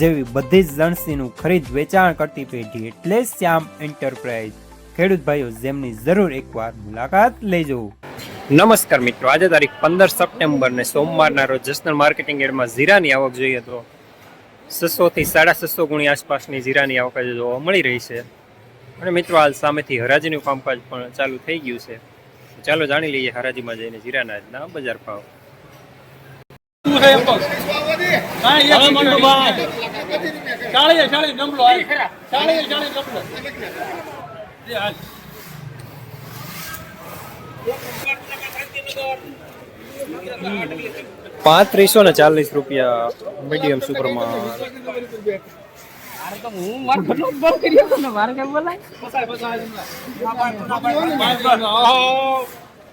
જેવી બધી જ લણસીનું ખરીદ વેચાણ કરતી પેઢી એટલે શ્યામ એન્ટરપ્રાઇઝ. ખેડૂત ભાઈઓ, જેમની જરૂર એકવાર મુલાકાત લેજો. નમસ્કાર મિત્રો, આજે તારીખ પંદર સપ્ટેમ્બર ને સોમવારના રોજ જસનલ માર્કેટિંગ એડમાં જીરાની આવક જોઈએ તો છસો થી સાડા છસો ગુણી આસપાસની જીરાની આવક આજે જોવા મળી રહી છે. અને મિત્રો, હાલ સામેથી હરાજીનું કામકાજ પણ ચાલુ થઈ ગયું છે. ચાલો જાણી લઈએ હરાજીમાં જઈને જીરાના આજના બજાર ભાવ. ભાઈ. ચાળીએ ડબલો ડબલો પાંત્રીસો ને ચાલીસ રૂપિયા મીડિયમ સુપરમાં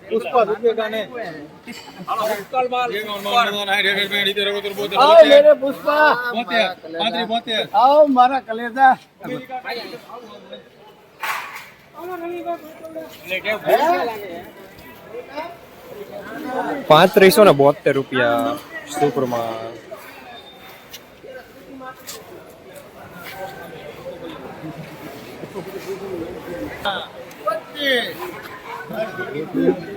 પુષ્પા રૂપેગાને પુષ્પા. મારા કલેજા. પાંત્રીસો ને બોતેર રૂપિયા સુપરમાં. Yeah.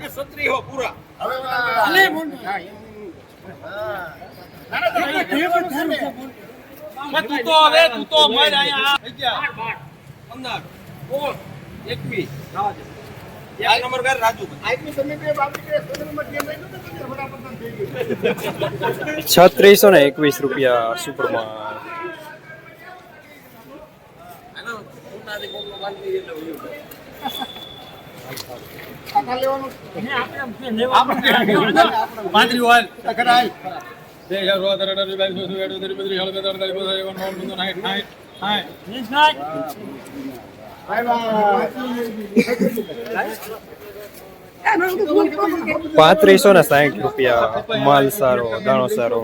ક્ષત્રિયો પૂરા. હવે એકવીસ. એક નંબર કર રાજુ છત્રીસો ને એકવીસ રૂપિયા સુપરમાં પાંત્રીસો ને સાહીઠ રૂપિયા માલ સારો દાણો સારો.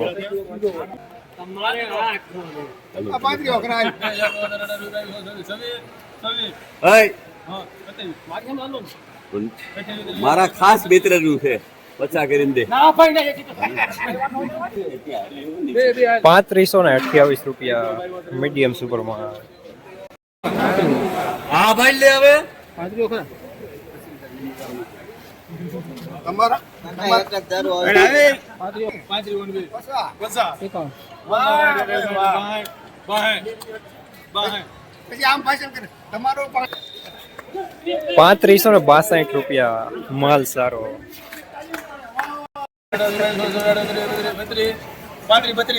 આ મારા ખાસ મિત્રનું છે. પચા કરીને દે. પાંત્રીસો ને અઠ્યાવીસ રૂપિયા મીડિયમ સુપરમાં. હા ભાઈ લે હવે. તમારા? તમારો? પાંત્રીસો ને બાસઠ રૂપિયા માલ સારો.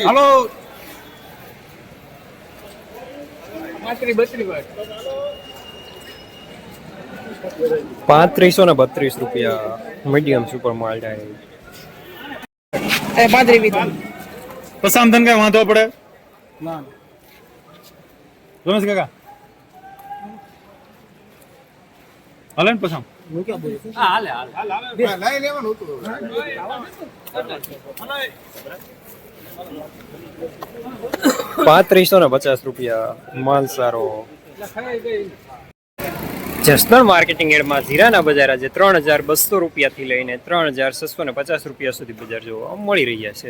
હલો. પાંત્રીસો ને બત્રીસ રૂપિયા મીડિયમ સુપર માલ જાય પસામ તને કઈ વાંધો પડે? રમેશ કાકા. હાલે ને પસામ લઈ લેવાનું હતું. પાંત્રીસો ને પચાસ રૂપિયા માલ સારો. જસદણ માર્કેટિંગ એડમાં જીરાના બજાર આજે ત્રણ હજાર બસો રૂપિયાથી લઈને ત્રણ હજાર છસો ને પચાસ રૂપિયા સુધી બજાર જોવા મળી રહ્યા છે.